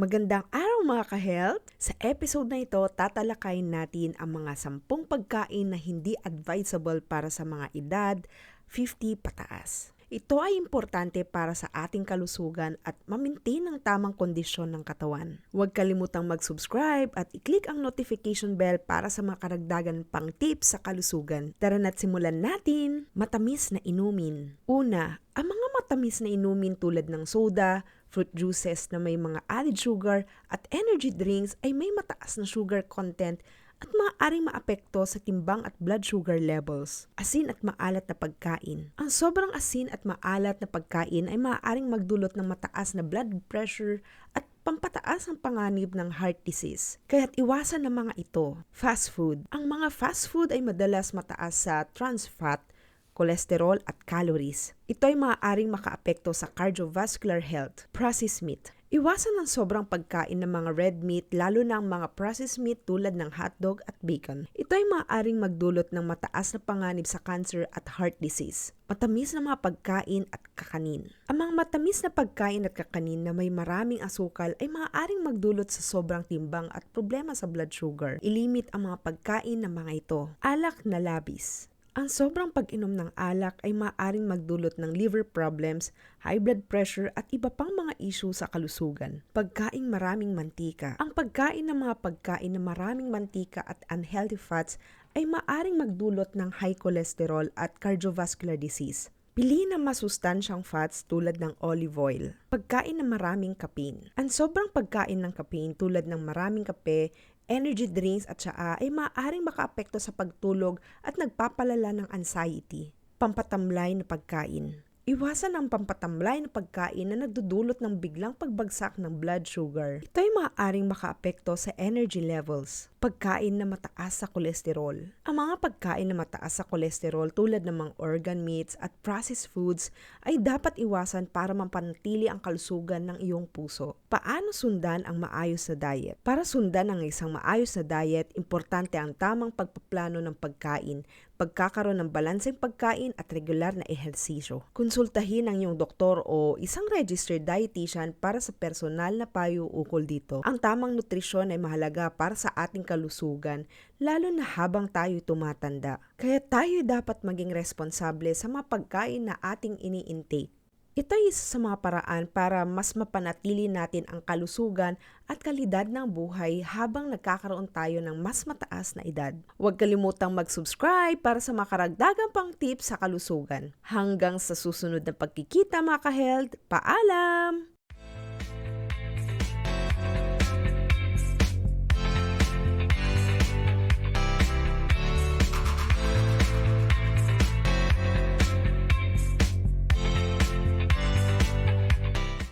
Magandang araw mga ka-health! Sa episode na ito, tatalakayin natin ang mga sampung pagkain na hindi advisable para sa mga edad 50 pataas. Ito ay importante para sa ating kalusugan at mamintain ang tamang kondisyon ng katawan. Huwag kalimutang mag-subscribe at i-click ang notification bell para sa mga karagdagan pang tips sa kalusugan. Tara na't simulan natin! Matamis na inumin. Una, ang mga matamis na inumin tulad ng soda, fruit juices na may mga added sugar at energy drinks ay may mataas na sugar content at maaaring maapekto sa timbang at blood sugar levels. Asin at maalat na pagkain. Ang sobrang asin at maalat na pagkain ay maaaring magdulot ng mataas na blood pressure at pampataas ang panganib ng heart disease. Kaya't iwasan ng mga ito. Fast food. Ang mga fast food ay madalas mataas sa trans fat, cholesterol at calories. Ito ay maaaring makaapekto sa cardiovascular health. Processed meat. Iwasan ang sobrang pagkain ng mga red meat lalo na ang mga processed meat tulad ng hotdog at bacon. Ito ay maaaring magdulot ng mataas na panganib sa cancer at heart disease. Matamis na mga pagkain at kakanin. Ang mga matamis na pagkain at kakanin na may maraming asukal ay maaaring magdulot sa sobrang timbang at problema sa blood sugar. Ilimit ang mga pagkain ng mga ito. Alak na labis. Ang sobrang pag-inom ng alak ay maaaring magdulot ng liver problems, high blood pressure at iba pang mga issue sa kalusugan. Pagkain maraming mantika. Ang pagkain ng mga pagkain na maraming mantika at unhealthy fats ay maaaring magdulot ng high cholesterol at cardiovascular disease. Piliin ang masustansyang fats tulad ng olive oil. Pagkain na maraming caffeine. Ang sobrang pagkain ng caffeine tulad ng maraming kape, energy drinks at tsaa ay maaaring makaapekto sa pagtulog at nagpapalala ng anxiety. Pampatamlay na pagkain. Iwasan ang pampatamlay na pagkain na nagdudulot ng biglang pagbagsak ng blood sugar. Ito ay maaaring makaapekto sa energy levels. Pagkain na mataas sa kolesterol. Ang mga pagkain na mataas sa kolesterol tulad ng mga organ meats at processed foods ay dapat iwasan para mapanatili ang kalusugan ng iyong puso. Paano sundan ang maayos na diet? Para sundan ang isang maayos na diet, importante ang tamang pagpaplano ng pagkain, pagkakaroon ng balanseng pagkain at regular na ehersisyo. Konsultahin ang iyong doktor o isang registered dietitian para sa personal na payo ukol dito. Ang tamang nutrisyon ay mahalaga para sa ating kalusugan, lalo na habang tayo tumatanda. Kaya tayo dapat maging responsable sa mga pagkain na ating ini-intake. Ito ay isa sa mga paraan para mas mapanatili natin ang kalusugan at kalidad ng buhay habang nagkakaroon tayo ng mas mataas na edad. Huwag kalimutang mag-subscribe para sa makaragdagang pang tips sa kalusugan. Hanggang sa susunod na pagkikita mga ka-health, paalam!